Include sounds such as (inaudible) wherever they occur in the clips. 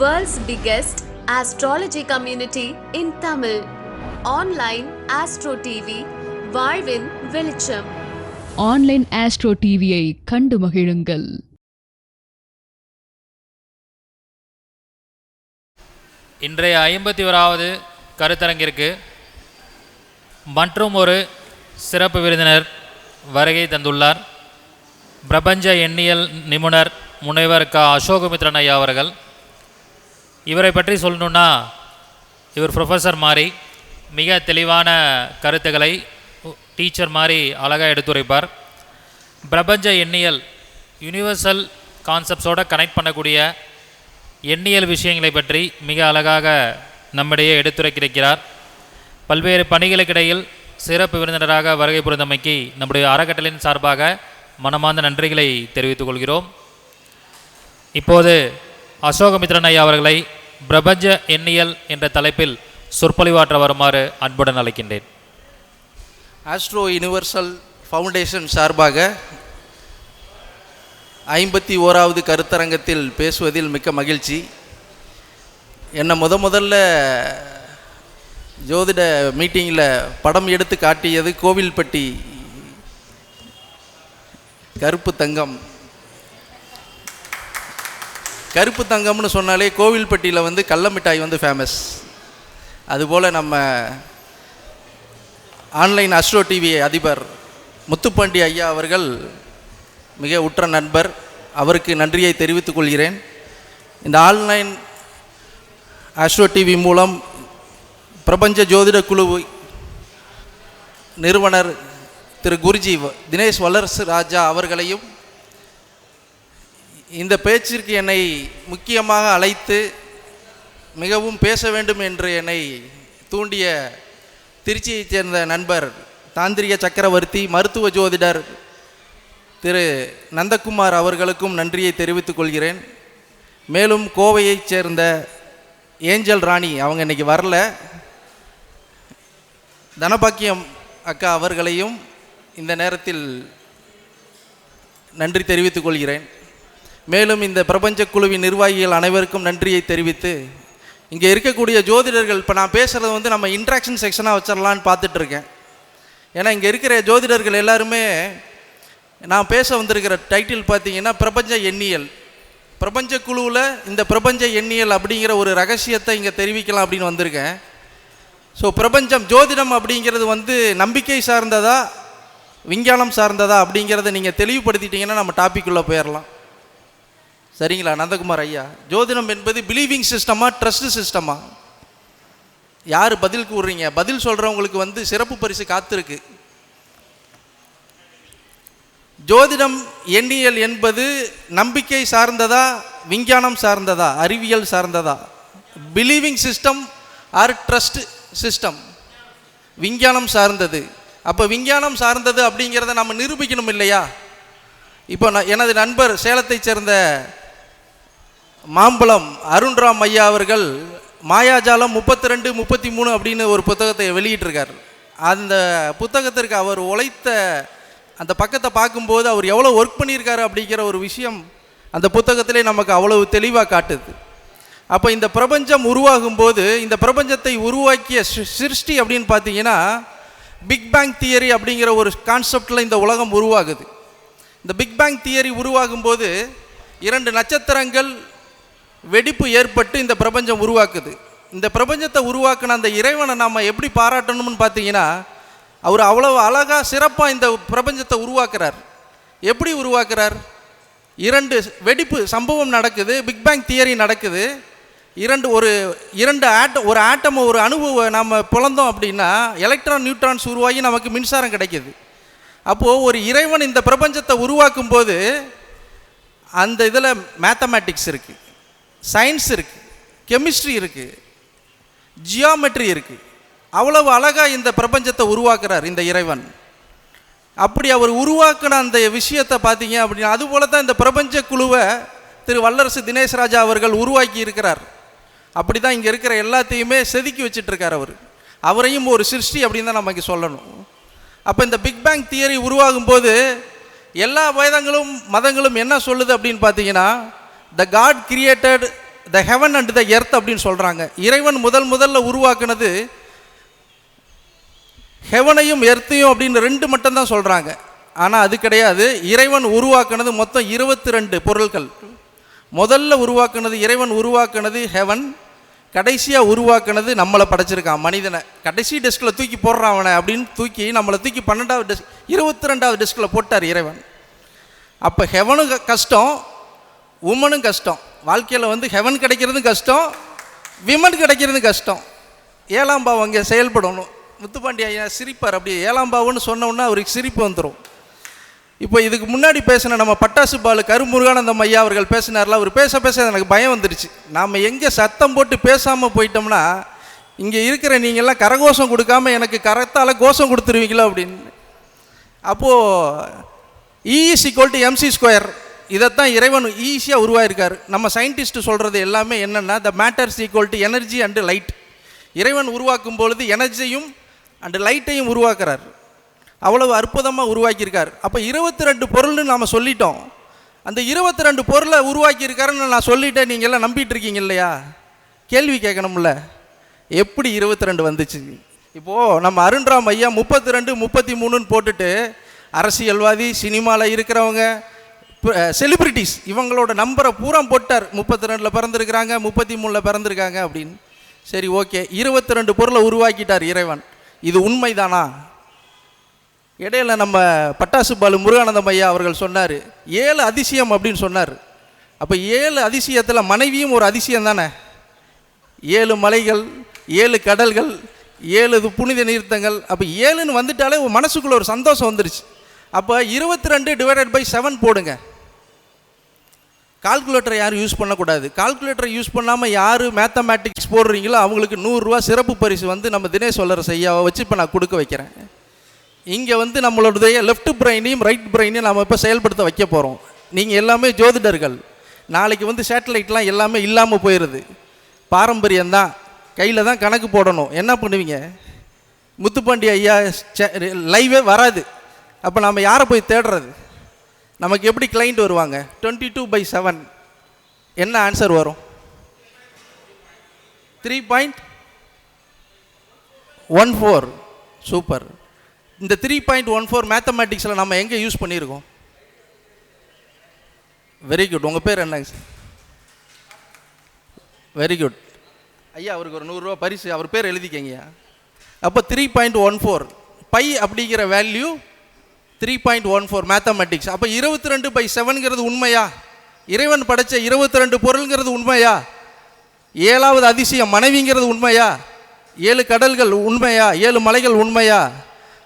World's biggest astrology community in Tamil. Online Astro TV, வாழ்வின் வெளிச்சம். Online astro டிவியை கண்டு மகிழுங்கள். இன்றைய ஐம்பத்தி ஓராவது கருத்தரங்கிற்கு மற்றும் ஒரு சிறப்பு விருந்தினர் வருகை தந்துள்ளார். பிரபஞ்ச எண்ணியல் நிபுணர் முனைவர் க. அசோகமித்ரன் ஐயா அவர்கள். இவரை பற்றி சொல்லணுன்னா இவர் ப்ரொஃபஸர் மாதிரி மிக தெளிவான கருத்துக்களை டீச்சர் மாதிரி அழகாக எடுத்துரைப்பார். பிரபஞ்ச எண்ணியல் யுனிவர்சல் கான்செப்ட்ஸோட கனெக்ட் பண்ணக்கூடிய எண்ணியல் விஷயங்களை பற்றி மிக அழகாக நம்மிடையே எடுத்துரைக்கிறார் பல்வேறு பணிகளுக்கிடையில் சிறப்பு விருந்தினராக வருகை புரிந்தமைக்கு நம்முடைய அறக்கட்டளையின் சார்பாக மனமார்ந்த நன்றிகளை தெரிவித்துக் கொள்கிறோம். இப்போது அசோகமித்ரன் ஐயா அவர்களை பிரபஞ்ச எண்ணியல் என்ற தலைப்பில் சொற்பொழிவாற்ற வருமாறு அன்புடன் அழைக்கின்றேன். ஆஸ்ட்ரோ யுனிவர்சல் ஃபவுண்டேஷன் சார்பாக ஐம்பத்தி ஓராவது கருத்தரங்கத்தில் பேசுவதில் மிக்க மகிழ்ச்சி. என்னை முத முதல்ல ஜோதிட மீட்டிங்கில் படம் எடுத்து காட்டியது கோவில்பட்டி கருப்பு தங்கம். கருப்பு தங்கம்னு சொன்னாலே கோவில்பட்டியில் வந்து கடல மிட்டாய் வந்து ஃபேமஸ் அதுபோல் நம்ம ஆன்லைன் அஸ்ட்ரோ டிவி அதிபர் முத்துப்பாண்டி ஐயா அவர்கள் மிக உற்ற நண்பர் அவருக்கு நன்றியை தெரிவித்துக் கொள்கிறேன். இந்த ஆன்லைன் அஸ்ட்ரோ டிவி மூலம் பிரபஞ்ச ஜோதிட குழு நிறுவனர் திரு குருஜி வ- தினேஷ் வல்லரசு ராஜா அவர்களையும் இந்த பேச்சிற்கு என்னை முக்கியமாக அழைத்து மிகவும் பேச வேண்டும் என்று என்னை தூண்டிய திருச்சியைச் சேர்ந்த நண்பர் தாந்திரிக சக்கரவர்த்தி மருத்துவ ஜோதிடர் திரு நந்தகுமார் அவர்களுக்கும் நன்றியை தெரிவித்துக் கொள்கிறேன். மேலும் கோவையைச் சேர்ந்த ஏஞ்சல் ராணி அவங்க இன்னைக்கு வரல. தனபாக்கியம் அக்கா அவர்களையும் இந்த நேரத்தில் நன்றி தெரிவித்துக் கொள்கிறேன். மேலும் இந்த பிரபஞ்ச குழுவின் நிர்வாகிகள் அனைவருக்கும் நன்றியை தெரிவித்து இங்கே இருக்கக்கூடிய ஜோதிடர்கள் இப்போ நான் பேசுகிறது வந்து நம்ம இன்ட்ராக்ஷன் செக்ஷனாக வச்சிடலான்னு பார்த்துட்ருக்கேன். ஏன்னா இங்கே இருக்கிற ஜோதிடர்கள் எல்லாருமே நான் பேச வந்திருக்கிற டைட்டில் பார்த்தீங்கன்னா பிரபஞ்ச எண்ணியல். பிரபஞ்ச குழுவில் இந்த பிரபஞ்ச எண்ணியல் அப்படிங்கிற ஒரு ரகசியத்தை இங்கே தெரிவிக்கலாம் அப்படின்னு வந்திருக்கேன். ஸோ பிரபஞ்சம் ஜோதிடம் அப்படிங்கிறது வந்து நம்பிக்கை சார்ந்ததா விஞ்ஞானம் சார்ந்ததா அப்படிங்கிறத நீங்கள் தெளிவுபடுத்திட்டீங்கன்னா நம்ம டாப்பிக்குள்ளே போயிடலாம் சரிங்களா நந்தகுமார் ஐயா? ஜோதிடம் என்பது பிலீவிங் சிஸ்டமா ட்ரஸ்ட் சிஸ்டமா யார் பதில் கூறுறீங்க? பதில் சொல்கிறவங்களுக்கு வந்து சிறப்பு பரிசு காத்திருக்கு. ஜோதிடம் எண்ணியல் என்பது நம்பிக்கை சார்ந்ததா விஞ்ஞானம் சார்ந்ததா அறிவியல் சார்ந்ததா? Believing system or trust system விஞ்ஞானம் சார்ந்தது. அப்போ விஞ்ஞானம் சார்ந்தது அப்படிங்கிறத நம்ம நிரூபிக்கணும் இல்லையா? இப்போ நான் எனது நண்பர் சேலத்தைச் சேர்ந்த மாம்பழம் அருண்ராம் ஐயா அவர்கள் மாயாஜாலம் முப்பத்தி ரெண்டு முப்பத்தி மூணு அப்படின்னு ஒரு புத்தகத்தை வெளியிட்டிருக்கார். அந்த புத்தகத்திற்கு அவர் உழைத்த அந்த பக்கத்தை பார்க்கும்போது அவர் எவ்வளோ ஒர்க் பண்ணியிருக்காரு அப்படிங்கிற ஒரு விஷயம் அந்த புத்தகத்திலே நமக்கு அவ்வளவு தெளிவாக காட்டுது. அப்போ இந்த பிரபஞ்சம் உருவாகும் போது இந்த பிரபஞ்சத்தை உருவாக்கிய சிருஷ்டி அப்படின்னு பார்த்தீங்கன்னா பிக் பேங் தியரி அப்படிங்கிற ஒரு கான்செப்டில் இந்த உலகம் உருவாகுது. இந்த பிக் பேங் தியரி உருவாகும் போது இரண்டு நட்சத்திரங்கள் வெடிப்பு ஏற்பட்டு இந்த பிரபஞ்சம் உருவாக்குது. இந்த பிரபஞ்சத்தை உருவாக்கின அந்த இறைவனை நாம் எப்படி பாராட்டணும்னு பார்த்தீங்கன்னா அவர் அவ்வளவு அழகாக சிறப்பாக இந்த பிரபஞ்சத்தை உருவாக்குறார். எப்படி உருவாக்குறார்? இரண்டு வெடிப்பு சம்பவம் நடக்குது பிக் பேங் தியரி நடக்குது. இரண்டு ஒரு இரண்டு ஆட்ட ஒரு ஆட்டம் ஒரு அணுவை நம்ம பிளந்தோம் அப்படின்னா எலக்ட்ரான் நியூட்ரான்ஸ் உருவாகி நமக்கு மின்சாரம் கிடைக்குது. அப்போது ஒரு இறைவன் இந்த பிரபஞ்சத்தை உருவாக்கும் போது அந்த இதில் மேத்தமேட்டிக்ஸ் இருக்குது சயின்ஸ் இருக்குது கெமிஸ்ட்ரி இருக்குது ஜியாமெட்ரி இருக்குது அவ்வளவு அழகாக இந்த பிரபஞ்சத்தை உருவாக்குறார் இந்த இறைவன். அப்படி அவர் உருவாக்கின அந்த விஷயத்தை பார்த்தீங்க அப்படின்னா அதுபோல தான் இந்த பிரபஞ்ச குழுவை திரு வல்லரசு தினேஷ்ராஜா அவர்கள் உருவாக்கி இருக்கிறார். அப்படி தான் இங்கே இருக்கிற எல்லாத்தையுமே செதுக்கி வச்சிட்டுருக்கார் அவர். அவரையும் ஒரு சிருஷ்டி அப்படின்னு தான் நமக்கு சொல்லணும். அப்போ இந்த பிக் பேங் தியரி உருவாகும் போது எல்லா வேதங்களும் மதங்களும் என்ன சொல்லுது அப்படின்னு பார்த்தீங்கன்னா the God created the heaven and the earth அப்படின்னு சொல்கிறாங்க இறைவன் முதல் முதல்ல உருவாக்குனது ஹெவனையும் எர்த்தையும் அப்படின்னு ரெண்டு மட்டும்தான் சொல்கிறாங்க ஆனால் அது கிடையாது. இறைவன் உருவாக்குனது மொத்தம் இருபத்தி ரெண்டு பொருட்கள் முதல்ல உருவாக்குனது இறைவன் உருவாக்குனது ஹெவன் கடைசியாக உருவாக்குனது நம்மளை படைச்சிருக்கான் மனிதனை. கடைசி டெஸ்கில் தூக்கி போடுறான் அவனை அப்படின்னு தூக்கி நம்மளை தூக்கி பன்னெண்டாவது டெஸ்க் இருபத்தி ரெண்டாவது டெஸ்கில் போட்டார் இறைவன். அப்போ ஹெவனும் க- கஷ்டம் உமனும் கஷ்டம். வாழ்க்கையில் வந்து ஹெவன் கிடைக்கிறதும் கஷ்டம் விமன் கிடைக்கிறதும் கஷ்டம். ஏழாம் பாவம் அங்கே செயல்படணும் முத்துப்பாண்டி ஐயா சிரிப்பார். அப்படி ஏழாம் பாவம்னு சொன்ன அவருக்கு சிரிப்பு வந்துடும் இப்போ இதுக்கு முன்னாடி பேசின நம்ம பட்டாசு பாலு கருமுருகானந்தம் ஐயா அவர்கள் பேசினார்ல அவர் பேச பேச எனக்கு பயம் வந்துடுச்சு நாம் எங்கே சத்தம் போட்டு பேசாமல் போயிட்டோம்னா இங்கே இருக்கிற நீங்கள்லாம் கரகோஷம் கொடுக்காம எனக்கு கரத்தால் கோஷம் கொடுத்துருவீங்களோ அப்படின்னு. அப்போது E is equal to MC square இதைத்தான் இறைவன் ஈஸியாக உருவாயிருக்கார். நம்ம சயின்டிஸ்ட் சொல்கிறது எல்லாமே என்னென்னா the matters equal to energy and light இறைவன் உருவாக்கும் பொழுது எனர்ஜியும் அண்டு லைட்டையும் உருவாக்குறார். அவ்வளவு அற்புதமாக உருவாக்கியிருக்கார். அப்போ இருபத்தி ரெண்டு பொருள்னு நாம் சொல்லிட்டோம். அந்த இருபத்தி ரெண்டு பொருளை உருவாக்கியிருக்காருன்னு நான் சொல்லிட்டேன் நீங்கள் எல்லாம் நம்பிட்டு இருக்கீங்க இல்லையா? கேள்வி கேட்கணும்ல. எப்படி இருபத்தி ரெண்டு வந்துச்சு? இப்போது நம்ம அருண்ராம் ஐயா முப்பத்தி ரெண்டு முப்பத்தி மூணுன்னு போட்டுட்டு அரசியல்வாதி சினிமாவில் இருக்கிறவங்க செலிபிரிட்டிஸ் uh, இவங்களோட நம்பரை பூரா போட்டார். முப்பத்தி ரெண்டில் பிறந்திருக்கிறாங்க முப்பத்தி மூணில் பிறந்திருக்காங்க அப்படின்னு. சரி ஓகே இருபத்தி ரெண்டு பொருளை உருவாக்கிட்டார் இறைவன். இது உண்மைதானா? இடையில நம்ம பட்டாசு பாலு முருகானந்தம் ஐயா அவர்கள் சொன்னார் ஏழு அதிசயம் அப்படின்னு சொன்னார். அப்போ ஏழு அதிசயத்தில் மனைவியும் ஒரு அதிசயம் தானே? ஏழு மலைகள் ஏழு கடல்கள் ஏழு புனித நீர்த்தங்கள். அப்போ ஏழுன்னு வந்துட்டாலே உன் மனசுக்குள்ள ஒரு சந்தோஷம் வந்துருச்சு. அப்போ இருபத்தி ரெண்டு டிவைடட் பை செவன் போடுங்க. கால்குலேட்டரை யாரும் யூஸ் பண்ணக்கூடாது. கால்குலேட்டரை யூஸ் பண்ணாமல் யார் மேத்தமேட்டிக்ஸ் போடுறீங்களோ அவங்களுக்கு நூறுரூவா சிறப்பு பரிசு வந்து நம்ம தினேஷ் வல்லர செய்யாவை வச்சு இப்போ நான் கொடுக்க வைக்கிறேன். இங்கே வந்து நம்மளுடைய லெஃப்ட் பிரெயினையும் ரைட் பிரெயினையும் நம்ம இப்போ செயல்படுத்த வைக்க போகிறோம் நீங்கள் எல்லாமே ஜோதிடர்கள். நாளைக்கு வந்து சேட்டலைட்லாம் எல்லாமே இல்லாமல் போயிடுது பாரம்பரியம்தான் கையில் தான் கணக்கு போடணும். என்ன பண்ணுவீங்க? முத்துப்பாண்டி ஐயா லைவே வராது. அப்போ நம்ம யாரை போய் தேடுறது? நமக்கு எப்படி கிளைண்ட் வருவாங்க? டுவெண்ட்டி டூ பை செவன் என்ன ஆன்சர் வரும்? Three point one four super இந்த த்ரீ பாயிண்ட் ஒன் ஃபோர் மேத்தமேட்டிக்ஸில் நம்ம எங்கே யூஸ் பண்ணியிருக்கோம்? வெரி குட் உங்கள் பேர் என்னங்க சார் வெரி குட் ஐயா அவருக்கு ஒரு நூறுரூவா பரிசு. அவர் பேர் எழுதிக்கங்கய்யா. அப்போ three point one four by அப்படிங்கிற value three point one four mathematics அப்போ இருபத்தி ரெண்டு பை செவன்கிறது உண்மையா? இறைவன் படைச்ச இருபத்தி ரெண்டு பொருள்ங்கிறது உண்மையா? ஏழாவது அதிசயம் மனைவிங்கிறது உண்மையா? ஏழு கடல்கள் உண்மையா? ஏழு மலைகள் உண்மையா?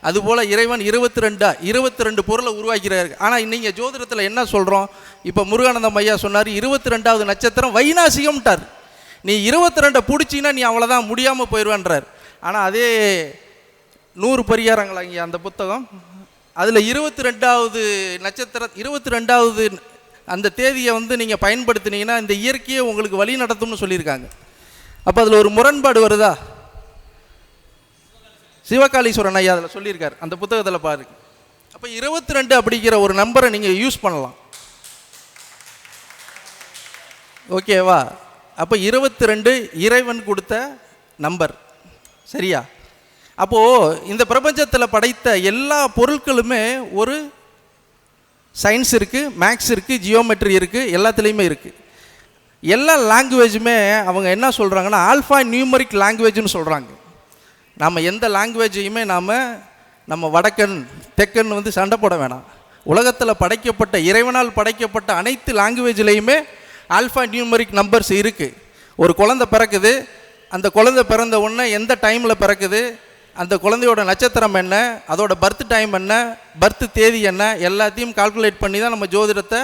அதுபோல் இறைவன் இருபத்தி ரெண்டா இருபத்தி ரெண்டு பொருளை உருவாக்கிறாரு. ஆனால் நீங்கள் ஜோதிடத்தில் என்ன சொல்கிறோம் இப்போ முருகானந்தம் ஐயா சொன்னார் இருபத்தி ரெண்டாவது நட்சத்திரம் வைநாசிகம்ட்டார். நீ இருபத்தி ரெண்டை பிடிச்சின்னா நீ அவ்வளோதான் முடியாமல் போயிடுவேன்றார் ஆனால் அதே நூறு பரிகாரங்களா இங்கே அந்த புத்தகம். அதில் இருபத்தி ரெண்டாவது நட்சத்திர இருபத்தி ரெண்டாவது அந்த தேதியை வந்து நீங்கள் பயன்படுத்தினீங்கன்னா இந்த இயற்கையை உங்களுக்கு வழி நடத்தும்னு சொல்லியிருக்காங்க. அப்போ அதில் ஒரு முரண்பாடு வருதா? சிவகாளீஸ்வரன் ஐயா அதில் சொல்லியிருக்கார். அந்த புத்தகத்தில் பாருங்க அப்போ இருபத்தி ரெண்டு அப்படிங்கிற ஒரு நம்பரை நீங்கள் யூஸ் பண்ணலாம். ஓகேவா? அப்போ இருபத்தி ரெண்டு இறைவன் கொடுத்த நம்பர். சரியா? அப்போது இந்த பிரபஞ்சத்தில் படைத்த எல்லா பொருட்களுமே ஒரு சயின்ஸ் இருக்குது மேக்ஸ் இருக்குது ஜியோமெட்ரி இருக்குது எல்லாத்துலேயுமே இருக்குது எல்லா லாங்குவேஜுமே அவங்க என்ன சொல்கிறாங்கன்னா ஆல்ஃபா நியூமரிக் லாங்குவேஜ்னு சொல்கிறாங்க நாம் எந்த லாங்குவேஜையுமே நாம் நம்ம வடக்கன் தெக்கன் வந்து சண்டை போட வேணாம். உலகத்தில் படைக்கப்பட்ட இறைவனால் படைக்கப்பட்ட அனைத்து லாங்குவேஜ்லேயுமே ஆல்ஃபா நியூமரிக் நம்பர்ஸ் இருக்குது ஒரு குழந்தை பிறக்குது அந்த குழந்தை பிறந்த உடனே எந்த டைமில் பிறக்குது அந்த குழந்தையோட நட்சத்திரம் என்ன அதோட பர்த் டைம் என்ன பர்த் தேதி என்ன எல்லாத்தையும் கால்குலேட் பண்ணி தான் நம்ம ஜோதிடத்தை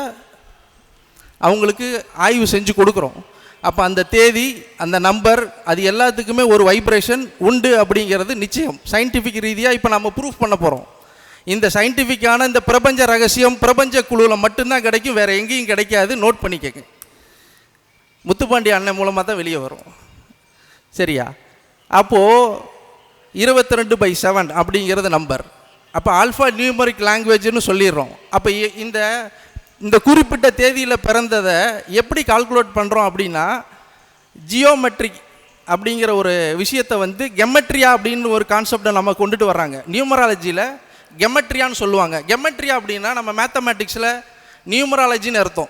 அவங்களுக்கு ஆய்வு செஞ்சு கொடுக்குறோம். அப்போ அந்த தேதி அந்த நம்பர் அது எல்லாத்துக்குமே ஒரு வைப்ரேஷன் உண்டு அப்படிங்கிறது நிச்சயம். சயின்டிஃபிக் ரீதியாக இப்போ நம்ம ப்ரூஃப் பண்ண போகிறோம் இந்த சயின்டிஃபிக்கான இந்த பிரபஞ்ச ரகசியம் பிரபஞ்ச குழுவில் மட்டும்தான் கிடைக்கும் வேறு எங்கேயும் கிடைக்காது. நோட் பண்ணிக்கங்க முத்துப்பாண்டி அண்ணன் மூலமாக தான் வெளியே வரும். சரியா? அப்போது இருபத்தி ரெண்டு பை செவன் அப்படிங்கிறது நம்பர் அப்போ ஆல்ஃபா நியூமரிக் லாங்குவேஜ்னு சொல்லிடுறோம். அப்போ இ- இந்த இந்த குறிப்பிட்ட தேதியில் பிறந்ததை எப்படி கால்குலேட் பண்ணுறோம் அப்படின்னா ஜியோமெட்ரிக் அப்படிங்கிற ஒரு விஷயத்தை வந்து கெமட்ரியா அப்படின்னு ஒரு கான்செப்டை நம்ம கொண்டுட்டு வர்றாங்க. நியூமராலஜியில் கெமட்ரியான்னு சொல்லுவாங்க. கெமெட்ரியா அப்படின்னா நம்ம மேத்தமேட்டிக்ஸில் நியூமராலஜின்னு அர்த்தம்.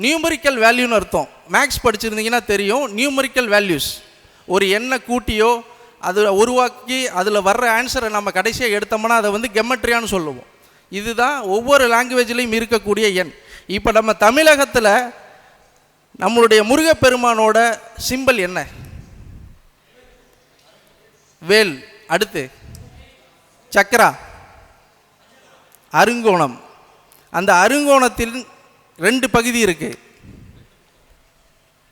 நியூமரிக்கல் வேல்யூன்னு அர்த்தம். மேக்ஸ் படிச்சிருந்தீங்கன்னா தெரியும். நியூமரிக்கல் வேல்யூஸ் ஒரு எண்ணை கூட்டியோ அதில் உருவாக்கி அதில் வர்ற ஆன்சரை நம்ம கடைசியாக எடுத்தோம்னா அதை வந்து கெமட்ரியான்னு சொல்லுவோம். இதுதான் ஒவ்வொரு லாங்குவேஜ்லேயும் இருக்கக்கூடிய எண். இப்போ நம்ம தமிழகத்தில் நம்மளுடைய முருகப்பெருமானோட சிம்பல் என்ன? வேல். அடுத்து சக்கரா. அருங்கோணம். அந்த அருங்கோணத்தில் ரெண்டு பகுதி இருக்குது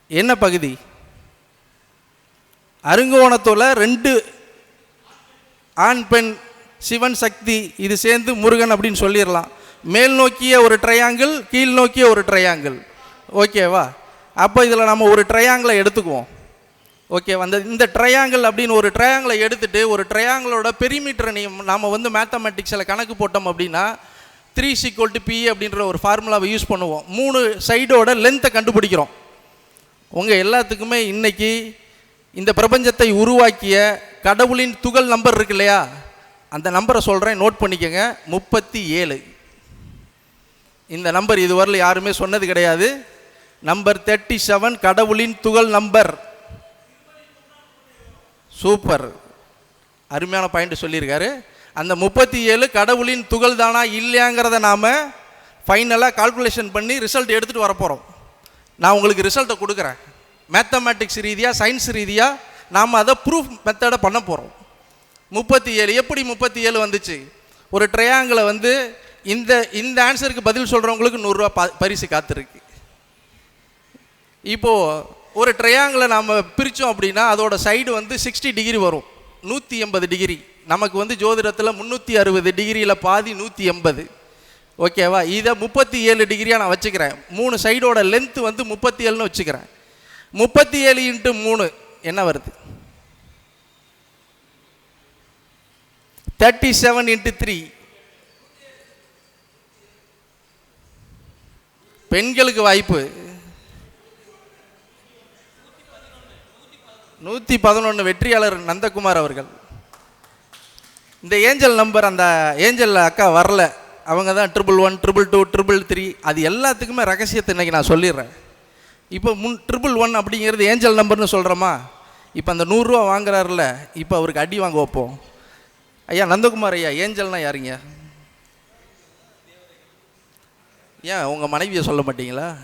என்ன பகுதி? அருங்கோணத்தில் ரெண்டு ஆண் பெண் சிவன் சக்தி இது சேர்ந்து முருகன் அப்படின்னு சொல்லிடலாம் மேல் நோக்கிய ஒரு ட்ரையாங்கிள் கீழ் நோக்கிய ஒரு ட்ரையாங்கிள் ஓகேவா அப்போ இதில் நம்ம ஒரு ட்ரையாங்கிளை எடுத்துக்குவோம். ஓகே அந்த இந்த ட்ரையாங்கிள் அப்படின்னு ஒரு ட்ரையாங்கிளை எடுத்துட்டு ஒரு ட்ரையாங்கிளோட பெரிமீட்டரை நீ நாம் வந்து மேத்தமெட்டிக்ஸில் கணக்கு போட்டோம் அப்படின்னா த்ரீ சிக்வல் டு பி அப்படின்ற ஒரு ஃபார்முலாவை யூஸ் பண்ணுவோம். மூணு சைடோட லென்த்தை கண்டுபிடிக்கிறோம். உங்கள் எல்லாத்துக்குமே இன்னைக்கு இந்த பிரபஞ்சத்தை உருவாக்கிய கடவுளின் துகள் நம்பர் இருக்கு இல்லையா? அந்த நம்பரை சொல்கிறேன் நோட் பண்ணிக்கோங்க. முப்பத்தி ஏழு. இந்த நம்பர் இதுவரையில் யாருமே சொன்னது கிடையாது. நம்பர் தேர்ட்டி செவன் கடவுளின் துகள் நம்பர் சூப்பர் அருமையான பாயிண்ட் சொல்லியிருக்காரு. அந்த முப்பத்தி ஏழு கடவுளின் துகள் தானா இல்லையாங்கிறத நாம் ஃபைனலாக கால்குலேஷன் பண்ணி ரிசல்ட் எடுத்துகிட்டு வரப்போகிறோம் நான் உங்களுக்கு ரிசல்ட்டை கொடுக்குறேன். மேத்தமேட்டிக்ஸ் ரீதியாக சயின்ஸ் ரீதியாக நாம் அதை ப்ரூஃப் மெத்தடை பண்ண போகிறோம் முப்பத்தி ஏழு எப்படி முப்பத்தி ஏழு வந்துச்சு? ஒரு ட்ரையாங்கிளை வந்து இந்த இந்த ஆன்சருக்கு பதில் சொல்கிறவங்களுக்கு நூறுரூவா ப பரிசு காத்திருக்கு. இப்போது ஒரு ட்ரையாங்கிளை நாம் பிரித்தோம் அப்படின்னா அதோட சைடு வந்து சிக்ஸ்டி டிகிரி வரும். நூற்றி எண்பது டிகிரி நமக்கு வந்து ஜோதிடத்தில் முந்நூற்றி அறுபது டிகிரியில் பாதி நூற்றி எண்பது. ஓகேவா இதை முப்பத்தி ஏழு டிகிரியாக நான் வச்சுக்கிறேன். மூணு சைடோட லென்த்து வந்து முப்பத்தி ஏழுன்னு வச்சுக்கிறேன். முப்பத்தி ஏழு இன்ட்டு மூணு. என்ன வருது? தேர்ட்டி செவன் இன்ட்டு த்ரீ பெண்களுக்கு வாய்ப்பு. நூற்றி பதினொன்று வெற்றியாளர் நந்தகுமார் அவர்கள். இந்த ஏஞ்சல் நம்பர் அந்த ஏஞ்சல் அக்கா வரல. அவங்க தான் triple one triple two triple three அது எல்லாத்துக்குமே ரகசியத்தை இன்னைக்கு நான் சொல்லிடுறேன். இப்போ முன் ட்ரிபிள் ஒன் அப்படிங்கிறது ஏஞ்சல் நம்பர்னு சொல்கிறோமா இப்போ அந்த நூறுரூவா வாங்குறாருல இப்போ அவருக்கு அடி வாங்க வைப்போம். ஐயா நந்தகுமார் ஐயா ஏஞ்சல்னா யாருங்க? ஏன் உங்கள் மனைவியை சொல்ல மாட்டீங்களா?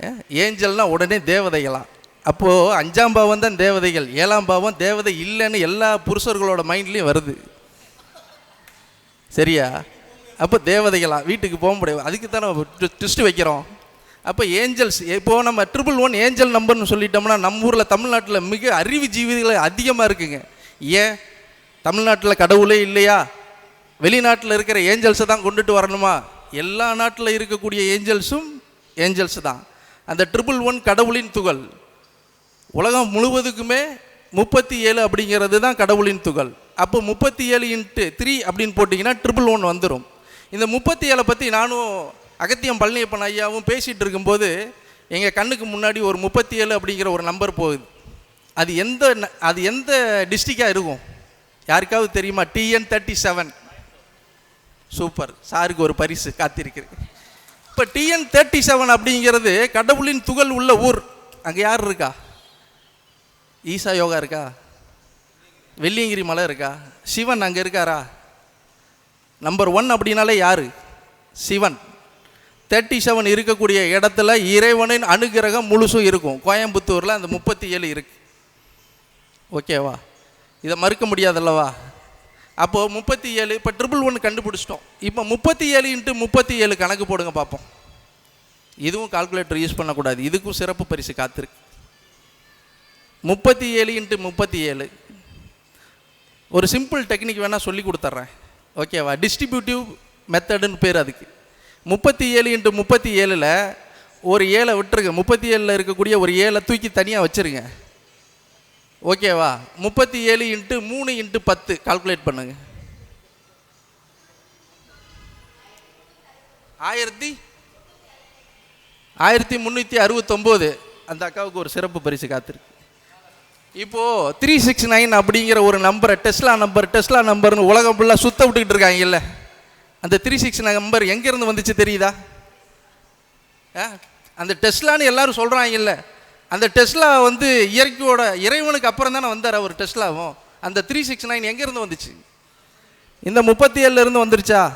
ஏன்? ஏஞ்சல்னா உடனே தேவதைகளாம். அப்போது அஞ்சாம் பாவம் தான் தேவதைகள் ஏழாம் பாவம் தேவதை இல்லைன்னு எல்லா புருஷர்களோட மைண்ட்லேயும் வருது. சரியா? அப்போ தேவதைகளாம் வீட்டுக்கு போக முடியாது. அதுக்கு தான் நம்ம வைக்கிறோம். அப்போ ஏஞ்சல்ஸ் இப்போ நம்ம ட்ரிபிள் ஒன் ஏஞ்சல் நம்பர்னு சொல்லிட்டோம்னா நம்ம ஊரில் தமிழ்நாட்டில் மிக அறிவு ஜீவிகள் அதிகமாக இருக்குங்க. ஏன்? தமிழ்நாட்டில் கடவுளே இல்லையா? வெளிநாட்டில் இருக்கிற ஏஞ்சல்ஸை தான் கொண்டுட்டு வரணுமா? எல்லா நாட்டில் இருக்கக்கூடிய ஏஞ்சல்ஸும் ஏஞ்சல்ஸ் தான். அந்த ட்ரிபிள் ஒன் கடவுளின் துகள். உலகம் முழுவதுக்குமே முப்பத்தி ஏழு அப்படிங்கிறது தான் கடவுளின் துகள். அப்போ முப்பத்தி ஏழு இன்ட்டு த்ரீ அப்படின்னு போட்டிங்கன்னா ட்ரிபிள் ஒன் வந்துடும் இந்த முப்பத்தி ஏழை பற்றி நானும் அகத்தியம் பழனியப்பன் ஐயாவும் பேசிகிட்டு இருக்கும்போது எங்கள் கண்ணுக்கு முன்னாடி ஒரு முப்பத்தி ஏழு அப்படிங்கிற ஒரு நம்பர் போகுது. அது எந்த ந- அது எந்த டிஸ்ட்ரிக்டாக இருக்கும்? யாருக்காவது தெரியுமா? டிஎன் தேர்ட்டி செவன் சூப்பர் சாருக்கு ஒரு பரிசு காத்திருக்கிறேன் இப்போ டிஎன் தேர்ட்டி செவன் அப்படிங்கிறது கடவுளின் துகள் உள்ள ஊர். அங்கே யார் இருக்கா? ஈசா யோகா இருக்கா? வெள்ளியங்கிரி மலை இருக்கா? சிவன் அங்கே இருக்காரா? நம்பர் ஒன் அப்படின்னாலே யார்? சிவன். தேர்ட்டி செவன் இருக்கக்கூடிய இடத்துல இறைவனின் அனுகிரகம் முழுசும் இருக்கும். கோயம்புத்தூரில் அந்த முப்பத்தி ஏழு இருக்கு. ஓகேவா இதை மறுக்க முடியாதல்லவா? அப்போது முப்பத்தி ஏழு இப்போ ட்ரிபிள் ஒன்று கண்டுபிடிச்சிட்டோம். இப்போ முப்பத்தி ஏழு இன்ட்டு முப்பத்தி ஏழு கணக்கு போடுங்க பார்ப்போம் இதுவும் கால்குலேட்டர் யூஸ் பண்ணக்கூடாது. இதுக்கும் சிறப்பு பரிசு காத்திருக்கு. முப்பத்தி ஏழு இன்ட்டு முப்பத்தி ஏழு. ஒரு சிம்பிள் டெக்னிக் வேணால் சொல்லி கொடுத்துட்றேன் ஓகேவா டிஸ்ட்ரிபியூட்டிவ் மெத்தடுன்னு பேர் அதுக்கு. முப்பத்தி ஏழு இன்ட்டு முப்பத்தி ஏழில் ஒரு ஏழை விட்டுருங்க. முப்பத்தி ஏழில் இருக்கக்கூடிய ஒரு ஏழை தூக்கி தனியாக வச்சுருங்க. ஓகேவா? முப்பத்தி ஏழு இன்ட்டு மூணு இன்ட்டு பத்து. கால்குலேட் பண்ணுங்க. ஆயிரத்தி ஆயிரத்தி முந்நூற்றி அறுபத்தொம்போது. அந்த அக்காவுக்கு ஒரு சிறப்பு பரிசு காத்திருக்கு. இப்போது த்ரீ சிக்ஸ் நைன் அப்படிங்கிற ஒரு நம்பரை டெஸ்லா நம்பர் டெஸ்லா நம்பர்னு உலகம் ஃபுல்லாக சுத்த விட்டுக்கிட்டு இருக்காங்கல்ல. அந்த த்ரீ சிக்ஸ் நம்பர் எங்கேருந்து வந்துச்சு தெரியுதா? ஆ? அந்த டெஸ்லான்னு எல்லாரும் சொல்கிறாங்கல்ல அந்த டெஸ்லா வந்து இயற்கையோட இறைவனுக்கு அப்புறம் தானே வந்தார் அவர் டெஸ்லாவும். அந்த த்ரீ சிக்ஸ் நைன் எங்கேருந்து வந்துச்சு? இந்த முப்பத்தி ஏழுலேருந்து வந்துருச்சா?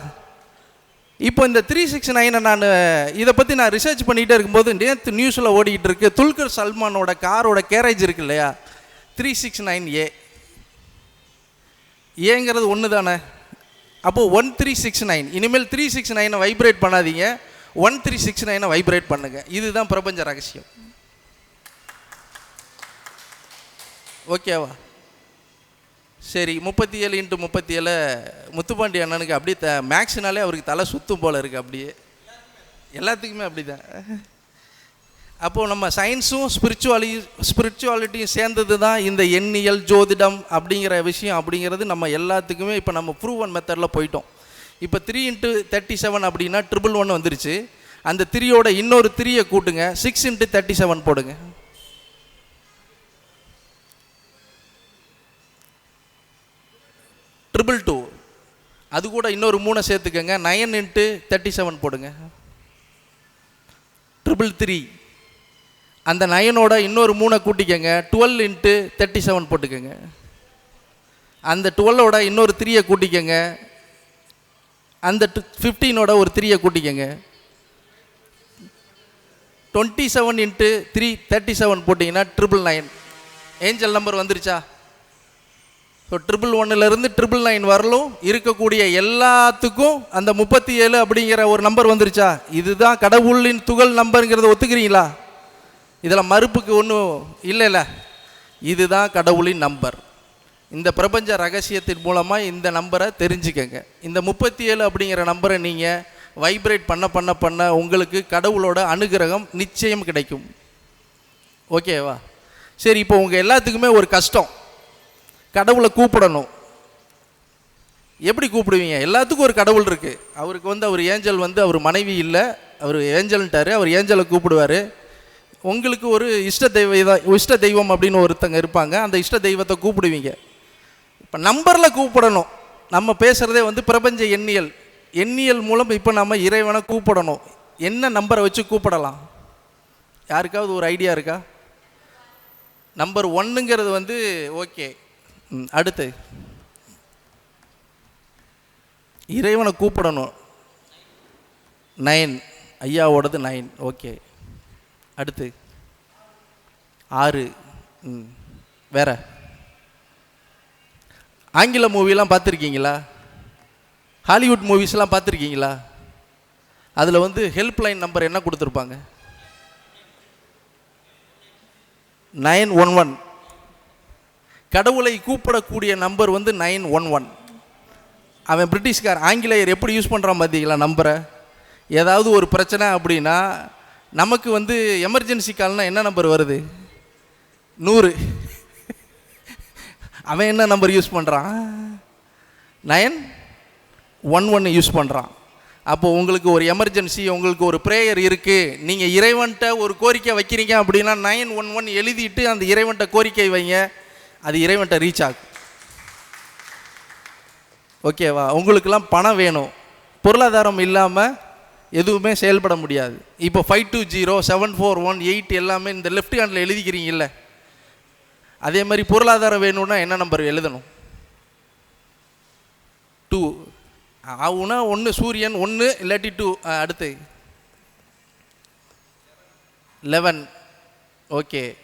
இப்போ இந்த த்ரீ சிக்ஸ் நைனை நான் இதை பற்றி நான் ரிசர்ச் பண்ணிகிட்டே இருக்கும்போது நேற்று நியூஸில் ஓடிக்கிட்டு இருக்கு. துல்கர் சல்மானோட காரோட கேரேஜ் இருக்கு இல்லையா? த்ரீ சிக்ஸ் நைன் ஏ ஏங்கிறது ஒன்று தானே அப்போது ஒன் த்ரீ சிக்ஸ் நைன் இனிமேல் த்ரீ சிக்ஸ் நைனை வைப்ரேட் பண்ணாதீங்க. ஒன் த்ரீ சிக்ஸ் நைனை வைப்ரேட் பண்ணுங்க. இதுதான் பிரபஞ்ச ரகசியம். ஓகேவா சரி முப்பத்தி ஏழு இன்ட்டு முப்பத்தி ஏழு முத்துப்பாண்டி அண்ணனுக்கு அப்படியே த மேக்ஸ்னாலே அவருக்கு தலை சுத்தும் போல் இருக்குது அப்படியே. எல்லாத்துக்குமே அப்படி தான் அப்போது நம்ம சயின்ஸும் ஸ்பிரிச்சுவாலி ஸ்பிரிச்சுவாலிட்டியும் சேர்ந்தது தான் இந்த எண்ணியல் ஜோதிடம் அப்படிங்கிற விஷயம். அப்படிங்கிறது நம்ம எல்லாத்துக்குமே இப்போ நம்ம ப்ரூவன் மெத்தடில் போயிட்டோம். இப்போ த்ரீ இன்ட்டு தேர்ட்டி செவன் அப்படின்னா ட்ரிபிள் ஒன் வந்துருச்சு. அந்த த்ரீயோட இன்னொரு த்ரீயை கூட்டுங்க. சிக்ஸ் இன்ட்டு தேர்ட்டி செவன் போடுங்க. ட்ரிபிள் டூ அது கூட இன்னொரு மூணை சேர்த்துக்கங்க. நயன் இன்ட்டு தேர்ட்டி செவன் போடுங்க. ட்ரிபிள் த்ரீ அந்த நயனோட இன்னொரு மூணை கூட்டிக்கங்க. டுவெல் இன்ட்டு தேர்ட்டி செவன் போட்டுக்கோங்க. அந்த டுவெல்லோட இன்னொரு த்ரீயை கூட்டிக்கங்க. அந்த ஃபிஃப்டீனோட ஒரு த்ரீயை கூட்டிக்கங்க. Twenty seven into three thirty seven போட்டிங்கன்னா ட்ரிபிள் நைன் ஏஞ்சல் நம்பர் வந்துருச்சா? ஸோ ட்ரிபிள் ஒன்னுலேருந்து ட்ரிபிள் நைன் வரலும் இருக்கக்கூடிய எல்லாத்துக்கும் அந்த முப்பத்தி ஏழு அப்படிங்கிற ஒரு நம்பர் வந்துருச்சா? இதுதான் கடவுளின் துகள் நம்பருங்கிறத ஒத்துக்கிறீங்களா? இதில் மறுப்புக்கு ஒன்றும் இல்லைல்ல. இதுதான் கடவுளின் நம்பர் இந்த பிரபஞ்ச ரகசியத்தின் மூலமாக இந்த நம்பரை தெரிஞ்சுக்கங்க. இந்த முப்பத்தி ஏழு அப்படிங்கிற நம்பரை நீங்கள் வைப்ரேட் பண்ண பண்ண பண்ண உங்களுக்கு கடவுளோட அனுகிரகம் நிச்சயம் கிடைக்கும். ஓகேவா சரி இப்போ உங்கள் எல்லாத்துக்குமே ஒரு கஷ்டம். கடவுளை கூப்பிடணும். எப்படி கூப்பிடுவீங்க? எல்லாத்துக்கும் ஒரு கடவுள் இருக்குது அவருக்கு வந்து அவர் ஏஞ்சல் வந்து அவர் மனைவி இல்லை. அவர் ஏஞ்சல்ன்ட்டார் அவர் ஏஞ்சலை கூப்பிடுவார். உங்களுக்கு ஒரு இஷ்ட தெய்வ இஷ்ட தெய்வம் அப்படின்னு ஒருத்தங்க இருப்பாங்க. அந்த இஷ்ட தெய்வத்தை கூப்பிடுவீங்க. இப்போ நம்பரில் கூப்பிடணும். நம்ம பேசுகிறதே வந்து பிரபஞ்ச எண்ணியல். எண்ணியல் மூலம் இப்போ நம்ம இறைவனை கூப்பிடணும். என்ன நம்பரை வச்சு கூப்பிடலாம்? யாருக்காவது ஒரு ஐடியா இருக்கா? நம்பர் ஒன்றுங்கிறது வந்து ஓகே. அடுத்து. இறைவனை கூப்பிடணும். நைன். ஐயாவோடது நைன். ஓகே. அடுத்து ஆறு ம் வேற. ஆங்கில மூவிலாம் பார்த்துருக்கீங்களா? ஹாலிவுட் மூவிஸ்லாம் பார்த்துருக்கீங்களா? அதில் வந்து ஹெல்ப்லைன் நம்பர் என்ன கொடுத்துருப்பாங்க? Nine one one. கடவுளை கூப்பிடக்கூடிய நம்பர் வந்து நைன் ஒன் ஒன். அவன் பிரிட்டிஷ்கார் ஆங்கிலேயர் எப்படி யூஸ் பண்ணுறான் பார்த்தீங்களா நம்பரை? ஏதாவது ஒரு பிரச்சனை அப்படின்னா நமக்கு வந்து எமர்ஜென்சி கால்னால் என்ன நம்பர் வருது? நூறு. அவன் என்ன நம்பர் யூஸ் பண்ணுறான் நயன் ஒன் ஒன்று யூஸ் பண்ணுறான் அப்போ உங்களுக்கு ஒரு எமர்ஜென்சி உங்களுக்கு ஒரு ப்ரேயர் இருக்குது நீங்கள் இறைவன்கிட்ட ஒரு கோரிக்கை வைக்கிறீங்க அப்படின்னா நைன் ஒன் ஒன் எழுதிட்டு அந்த இறைவன்கிட்ட கோரிக்கை வைங்க. அது இறைவன்கிட்ட ரீச் ஆகும். ஓகேவா உங்களுக்கெல்லாம் பணம் வேணும். பொருளாதாரம் இல்லாமல் எதுவுமே செயல்பட முடியாது. இப்போ five two zero seven four one eight எல்லாமே இந்த லெஃப்ட் ஹேண்டில் எழுதிக்கிறீங்கல்ல அதே மாதிரி பொருளாதாரம் வேணும்னா என்ன நம்பர் எழுதணும்? டூ ஆகுனா ஒன்று சூரியன் ஒன்று இல்லாட்டி டூ அடுத்து. Eleven okay.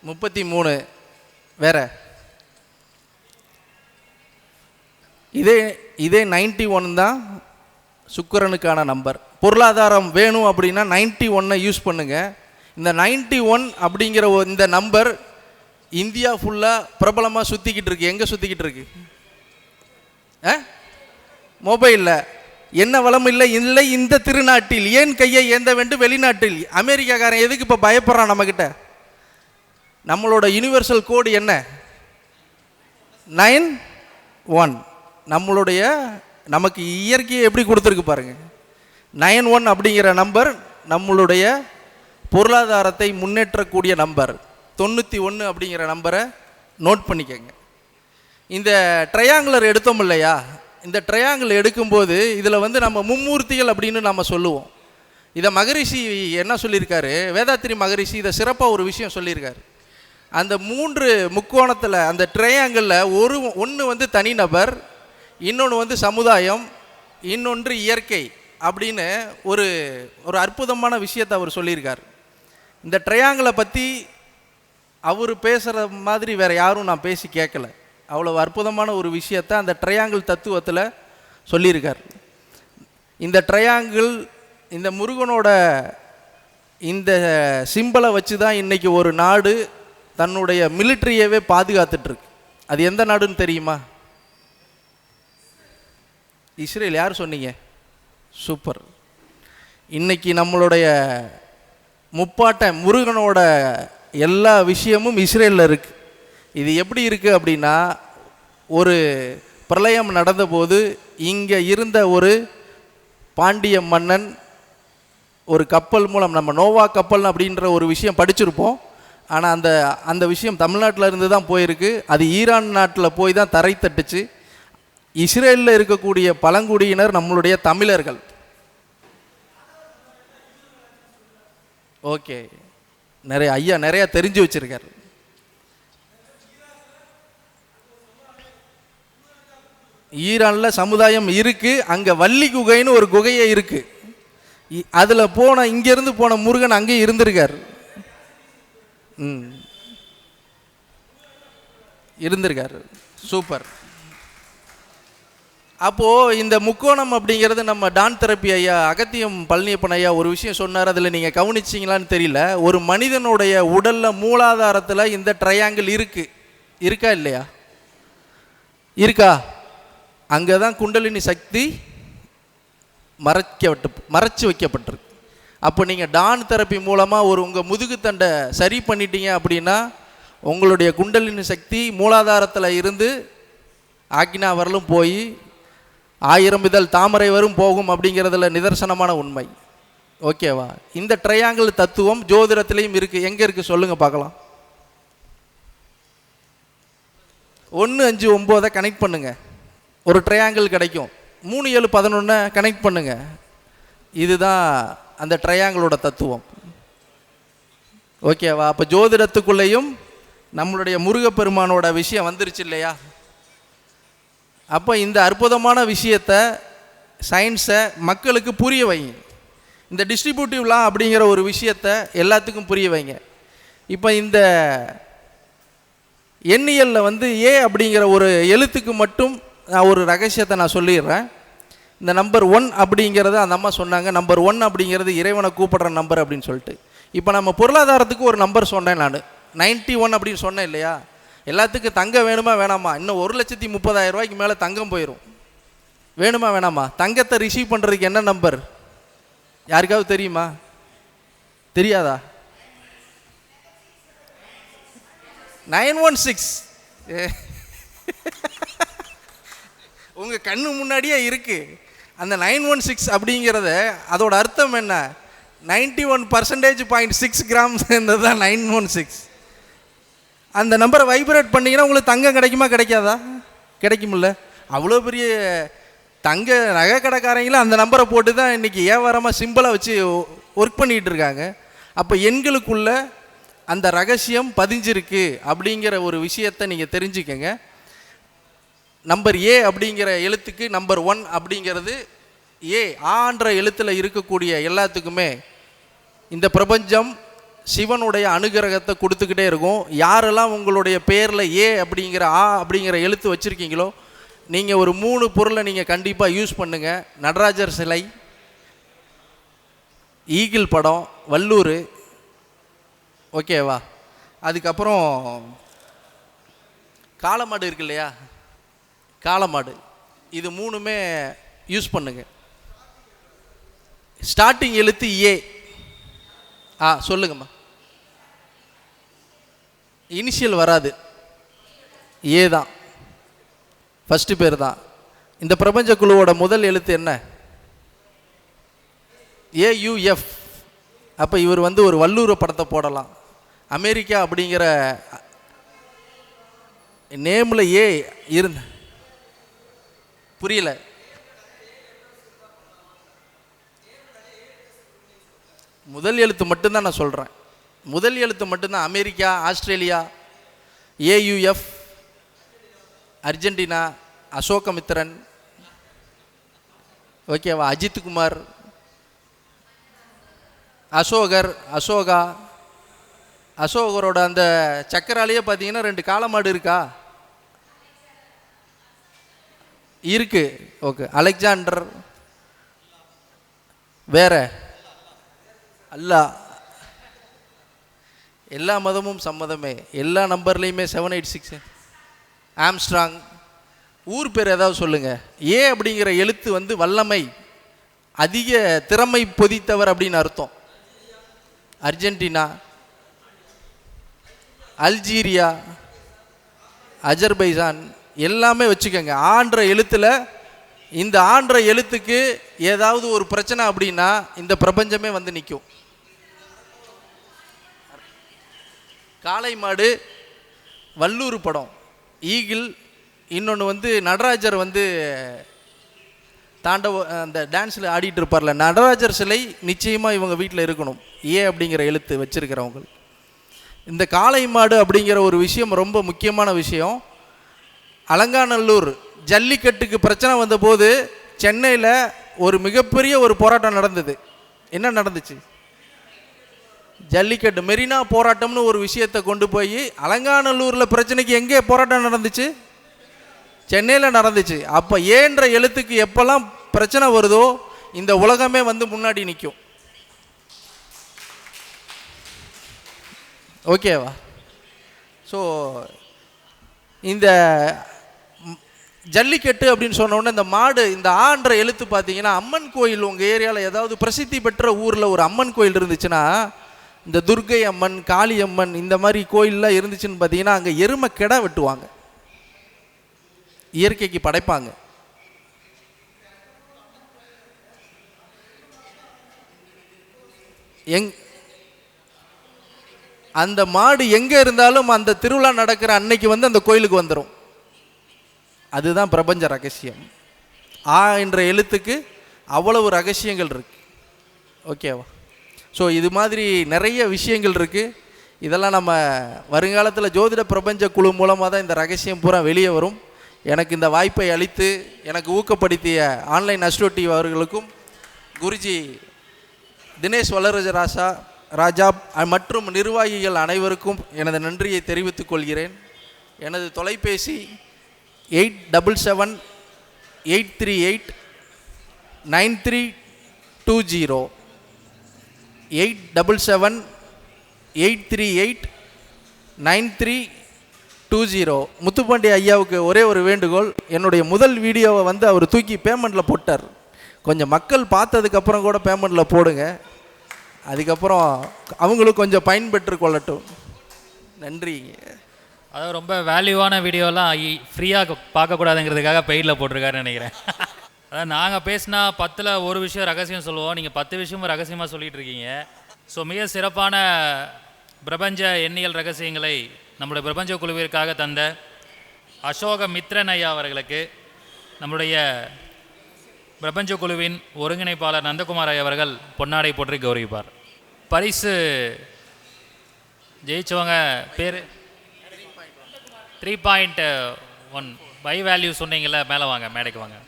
முப்பத்தி மூணு. வேற. இதே இதே நைன்டி ஒன் தான் சுக்கரனுக்கான நம்பர். பொருளாதாரம் வேணும் அப்படின்னா நைன்டி ஒன்னை யூஸ் பண்ணுங்கள் இந்த நைன்டி ஒன் அப்படிங்கிற இந்த நம்பர் இந்தியா ஃபுல்லாக பிரபலமாக சுற்றிக்கிட்டு இருக்கு. எங்கே சுற்றிக்கிட்டு இருக்கு? ஆ? மொபைலில். என்ன வளம் இல்லை? இல்லை இந்த திருநாட்டில். ஏன் கையை ஏந்த வேண்டும்? வெளிநாட்டில். அமெரிக்காக்காரன் எதுக்கு இப்போ பயப்படுறான் நம்மக்கிட்ட நம்மளோட யுனிவர்சல் கோடு என்ன? Nine one. நம்மளுடைய நமக்கு இயற்கையை எப்படி கொடுத்துருக்கு பாருங்க. நயன் ஒன் அப்படிங்கிற நம்பர் நம்மளுடைய பொருளாதாரத்தை முன்னேற்றக்கூடிய நம்பர் தொண்ணூற்றி ஒன்று அப்படிங்கிற நம்பரை நோட் பண்ணிக்கங்க. இந்த ட்ரையாங்குலர் எடுத்தோம் இல்லையா? இந்த ட்ரையாங்கிள் எடுக்கும்போது இதில் வந்து நம்ம மும்மூர்த்திகள் அப்படின்னு நம்ம சொல்லுவோம். இதை மகரிஷி என்ன சொல்லியிருக்காரு? வேதாத்திரி மகரிஷி இதை சிறப்பாக ஒரு விஷயம் சொல்லியிருக்காரு. அந்த மூன்று முக்கோணத்தில் அந்த ட்ரையாங்கிளில் ஒரு ஒன்று வந்து தனிநபர் இன்னொன்று வந்து சமுதாயம் இன்னொன்று இயற்கை அப்படின்னு ஒரு ஒரு அற்புதமான விஷயத்தை அவர் சொல்லியிருக்கார். இந்த ட்ரையாங்கிளை பற்றி அவர் பேசுகிற மாதிரி வேறு யாரும் நான் பேசி கேட்கல. அவ்வளோ அற்புதமான ஒரு விஷயத்தை அந்த ட்ரையாங்கிள் தத்துவத்தில் சொல்லியிருக்கார். இந்த ட்ரையாங்கிள் இந்த முருகனோட இந்த சிம்பலை வச்சு தான் இன்றைக்கி ஒரு நாடு தன்னுடைய மிலிட்ரியவே பாதுகாத்துட்ருக்கு அது எந்த நாடுன்னு தெரியுமா? இஸ்ரேல் யார் சொன்னீங்க? சூப்பர். இன்றைக்கி நம்மளுடைய முப்பாட்ட முருகனோட எல்லா விஷயமும் இஸ்ரேலில் இருக்குது இது எப்படி இருக்குது அப்படின்னா ஒரு பிரளயம் நடந்தபோது இங்கே இருந்த ஒரு பாண்டிய மன்னன் ஒரு கப்பல் மூலம் நம்ம நோவா கப்பல் அப்படின்ற ஒரு விஷயம் படிச்சிருப்போம். ஆனால் அந்த அந்த விஷயம் தமிழ்நாட்டில் இருந்து தான் போயிருக்கு. அது ஈரான் நாட்டில் போய் தான் தரை தட்டுச்சு இஸ்ரேலில் இருக்கக்கூடிய பழங்குடியினர் நம்மளுடைய தமிழர்கள். ஓகே. நிறைய ஐயா நிறைய தெரிஞ்சு வச்சிருக்காரு. ஈரானில் சமுதாயம் இருக்கு அங்கே வள்ளி குகைன்னு ஒரு குகையே இருக்கு. அதில் போன இங்கேருந்து போன முருகன் அங்கேயே இருந்திருக்கார். ம். இருந்திருக்காரு. சூப்பர். அப்போது இந்த முக்கோணம் அப்படிங்கிறது நம்ம டான் தெரப்பி ஐயா அகத்தியம் பழனியப்பன் ஐயா ஒரு விஷயம் சொன்னார் அதில் நீங்கள் கவனிச்சிங்களான்னு தெரியல. ஒரு மனிதனுடைய உடலில் மூலாதாரத்தில் இந்த ட்ரையாங்கிள் இருக்குது இருக்கா இல்லையா? இருக்கா? அங்கே தான் குண்டலினி சக்தி மறைக்கப்பட்டு மறைச்சி வைக்கப்பட்டிருக்கு. அப்போ நீங்கள் டான் தெரப்பி மூலமாக ஒரு உங்கள் முதுகுத்தண்டை சரி பண்ணிட்டீங்க அப்படின்னா உங்களுடைய குண்டலினி சக்தி மூலாதாரத்தில் இருந்து ஆக்கினா வரலும் போய் ஆயிரம் இதழ் தாமரை வரும் போகும் அப்படிங்கிறதுல நிதர்சனமான உண்மை. ஓகேவா இந்த ட்ரையாங்கிள் தத்துவம் ஜோதிடத்திலையும் இருக்குது எங்கே இருக்குது சொல்லுங்கள் பார்க்கலாம். ஒன்று அஞ்சு ஒம்போதை கனெக்ட் பண்ணுங்கள் ஒரு ட்ரையாங்கிள் கிடைக்கும். மூணு ஏழு பதினொன்னை கனெக்ட் பண்ணுங்கள் இதுதான் அந்த ட்ரையாங்கிளோட தத்துவம். ஓகேவா அப்போ ஜோதிடத்துக்குள்ளேயும் நம்மளுடைய முருகப்பெருமானோட விஷயம் வந்துருச்சு இல்லையா? அப்போ இந்த அற்புதமான விஷயத்தை சயின்ஸை மக்களுக்கு புரிய வைங்க. இந்த டிஸ்ட்ரிபியூட்டிவ்லாம் அப்படிங்கிற ஒரு விஷயத்தை எல்லாத்துக்கும் புரிய வைங்க. இப்போ இந்த எண்ணியலில் வந்து ஏ அப்படிங்கிற ஒரு எழுத்துக்கு மட்டும் நான் ஒரு ரகசியத்தை நான் சொல்லிடுறேன். இந்த நம்பர் ஒன் அப்படிங்கிறத அந்த அம்மா சொன்னாங்க. நம்பர் ஒன் அப்படிங்கிறது இறைவனை கூப்பிடுற நம்பர் அப்படின்னு சொல்லிட்டு. இப்போ நம்ம பொருளாதாரத்துக்கு ஒரு நம்பர் சொன்னேன் நான். நைன்ட்டி ஒன் அப்படின்னு சொன்னேன் இல்லையா? எல்லாத்துக்கும் தங்கம் வேணுமா வேணாமா? இன்னும் ஒரு லட்சத்தி முப்பதாயிரம் ரூபாய்க்கு மேலே தங்கம் போயிடும் வேணுமா வேணாமா? தங்கத்தை ரிசீவ் பண்ணுறதுக்கு என்ன நம்பர் யாருக்காவது தெரியுமா? தெரியாதா? Nine one six. (laughs) உங்கள் கண்ணு முன்னாடியே இருக்குது அந்த நைன் ஒன் சிக்ஸ் அப்படிங்கிறத அதோட அர்த்தம் என்ன? Ninety one percentage point six gram சேர்ந்தது தான் நைன் ஒன் சிக்ஸ். அந்த நம்பரை வைப்ரேட் பண்ணீங்கன்னா உங்களுக்கு தங்கம் கிடைக்குமா கிடைக்காதா? கிடைக்குமில்ல அவ்வளோ பெரிய தங்க நகை கடைக்காரங்களும் அந்த நம்பரை போட்டு தான் இன்றைக்கி வியாபாரமாக சிம்பிளாக வச்சு ஒர்க் பண்ணிகிட்டு இருக்காங்க. அப்போ எண்களுக்குள்ள அந்த ரகசியம் பதிஞ்சிருக்கு அப்படிங்கிற ஒரு விஷயத்தை நீங்கள் தெரிஞ்சுக்கங்க. நம்பர் ஏ அப்படிங்கிற எழுத்துக்கு நம்பர் ஒன் அப்படிங்கிறது ஏ ஆன்ற எழுத்தில் இருக்கக்கூடிய எல்லாத்துக்குமே இந்த பிரபஞ்சம் சிவனுடைய அனுகிரகத்தை கொடுத்துக்கிட்டே இருக்கும். யாரெல்லாம் உங்களுடைய பேரில் ஏ அப்படிங்கிற ஆ அப்படிங்கிற எழுத்து வச்சுருக்கீங்களோ நீங்கள் ஒரு மூணு பொருளை நீங்கள் கண்டிப்பாக யூஸ் பண்ணுங்கள் நடராஜர் சிலை ஈகிள் படம் வல்லூர். ஓகேவா அதுக்கப்புறம் காளமாடு இருக்கு இல்லையா? காளமாடு. இது மூணுமே யூஸ் பண்ணுங்க. ஸ்டார்டிங் எழுத்து ஏ. ஆ சொல்லுங்கம்மா. இனிஷியல் வராது. ஏ தான். ஃபஸ்ட்டு பேர் தான். இந்த பிரபஞ்ச குழுவோட முதல் எழுத்து என்ன? ஏயுஎஃப் அப்போ இவர் வந்து ஒரு வல்லூர படத்தை போடலாம். அமெரிக்கா அப்படிங்கிற நேமில் ஏ இருந்த புரியல. முதல் எழுத்து மட்டும்தான் நான் சொல்கிறேன் முதல் எழுத்து மட்டும்தான். America Australia AUF Argentina Ashokamitran ஓகேவா அஜித் குமார் அசோகர் அசோகா அசோகரோட அந்த சக்கராலேயே பார்த்தீங்கன்னா ரெண்டு காலமாடு இருக்கா? இருக்கு. ஓகே. அலெக்சாண்டர் வேற? அல்லா. எல்லா மதமும் சம்மதமே. எல்லா நம்பர்லேயுமே செவன் எயிட் சிக்ஸ் ஆம்ஸ்ட்ராங் ஊர் பேர் ஏதாவது சொல்லுங்கள் ஏ அப்படிங்கிற எழுத்து வந்து வல்லமை அதிக திறமை பொதித்தவர் அப்படின்னு அர்த்தம். அர்ஜென்டினா அல்ஜீரியா அஜர்பைசான் எல்லாமே வச்சுக்கோங்க. ஆன்ற எழுத்தில் இந்த ஆன்ற எழுத்துக்கு ஏதாவது ஒரு பிரச்சனை அப்படின்னா இந்த பிரபஞ்சமே வந்து நிற்கும் காளை மாடு வல்லூர் படம். ஈகிள் இன்னொன்று வந்து நடராஜர் வந்து தாண்டவ அந்த டான்ஸில் ஆடிட்டு இருப்பார்ல நடராஜர் சிலை நிச்சயமாக இவங்க வீட்டில் இருக்கணும். ஏ அப்படிங்கிற எழுத்து வச்சுருக்கிறவங்க. இந்த காளை மாடு அப்படிங்கிற ஒரு விஷயம் ரொம்ப முக்கியமான விஷயம். அலங்காநல்லூர் ஜல்லிக்கட்டுக்கு பிரச்சனை வந்தபோது சென்னையில் ஒரு மிகப்பெரிய ஒரு போராட்டம் நடந்தது. என்ன நடந்துச்சு? ஜல்லிக்கட்டு மெரினா போராட்டம்னு ஒரு விஷயத்தை கொண்டு போய் அலங்காநல்லூரில் பிரச்சனைக்கு எங்கே போராட்டம் நடந்துச்சு? சென்னையில் நடந்துச்சு. அப்போ ஏன்ற எழுத்துக்கு எப்போல்லாம் பிரச்சனை வருதோ இந்த உலகமே வந்து முன்னாடி நிற்கும் ஓகேவா ஸோ இந்த ஜல்லிக்கட்டு அப்படின்னு சொன்ன உடனே இந்த மாடு இந்த ஆன்ற எழுத்து பார்த்தீங்கன்னா அம்மன் கோயில் உங்கள் ஏரியாவில் ஏதாவது பிரசித்தி பெற்ற ஊரில் ஒரு அம்மன் கோயில் இருந்துச்சுன்னா இந்த துர்க்கை அம்மன் காளியம்மன் இந்த மாதிரி கோயிலெலாம் இருந்துச்சுன்னு பார்த்தீங்கன்னா அங்கே எருமை கிடா வெட்டுவாங்க. இயற்கைக்கு படைப்பாங்க. எங் அந்த மாடு எங்கே இருந்தாலும் அந்த திருவிழா நடக்கிற அன்னைக்கு வந்து அந்த கோயிலுக்கு வந்துடும் அதுதான் பிரபஞ்ச ரகசியம். ஆ என்ற எழுத்துக்கு அவ்வளவு ரகசியங்கள் இருக்கு. ஓகேவா? ஸோ இது மாதிரி நிறைய விஷயங்கள் இருக்குது இதெல்லாம் நம்ம வருங்காலத்தில் ஜோதிட பிரபஞ்ச குழு மூலமாக தான் இந்த ரகசியம் பூரா வெளியே வரும். எனக்கு இந்த வாய்ப்பை அளித்து எனக்கு ஊக்கப்படுத்திய ஆன்லைன் அஸ்ட்ரோ டிவி அவர்களுக்கும் குருஜி தினேஷ் வல்லரஜ ராசா ராஜா மற்றும் நிர்வாகிகள் அனைவருக்கும் எனது நன்றியை தெரிவித்துக் கொள்கிறேன். எனது தொலைபேசி eight double seven eight three eight nine three two zero. Eight double seven eight three eight nine three two zero Muthupandi ஐயாவுக்கு ஒரே ஒரு வேண்டுகோள் என்னுடைய முதல் வீடியோவை வந்து அவர் தூக்கி பேமெண்ட்டில் போட்டார். கொஞ்சம் மக்கள் பார்த்ததுக்கப்புறம் கூட பேமெண்ட்டில் போடுங்க. அதுக்கப்புறம் அவங்களும் கொஞ்சம் பயன்பெற்று கொள்ளட்டும். நன்றி. அதாவது ரொம்ப வேல்யூவான வீடியோலாம் ஃப்ரீயாக பார்க்கக்கூடாதுங்கிறதுக்காக பெயிடில் போட்டிருக்காருன்னு நினைக்கிறேன். (laughs) அதாவது நாங்கள் பேசினா பத்தில் ஒரு விஷயம் ரகசியம் சொல்லுவோம் நீங்கள் பத்து விஷயமும் ரகசியமாக சொல்லிகிட்டு இருக்கீங்க ஸோ மிக சிறப்பான பிரபஞ்ச எண்ணியல் ரகசியங்களை நம்முடைய பிரபஞ்ச குழுவிற்காக தந்த அசோக மித்ரன் ஐயா அவர்களுக்கு நம்முடைய பிரபஞ்ச குழுவின் ஒருங்கிணைப்பாளர் நந்தகுமார் ஐயா அவர்கள் பொன்னாடை போற்றி கௌரவிப்பார். பரிசு ஜெயிச்சவங்க பேர் three point one by value சொன்னீங்கல்ல மேலே வாங்க மேடைக்கு வாங்க.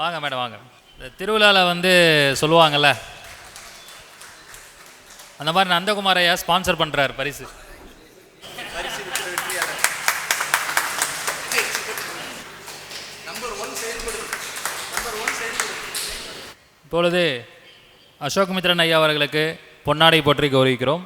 வாங்க மேடம் வாங்க. இந்த திருவிழாவில் வந்து சொல்லுவாங்கல்ல அந்த மாதிரி நந்தகுமார் ஐயா ஸ்பான்சர் பண்ணுறாரு பரிசு. இப்பொழுது அசோக் மித்ரன் ஐயா அவர்களுக்கு பொன்னாடை போற்றி கௌரவிக்கிறோம்.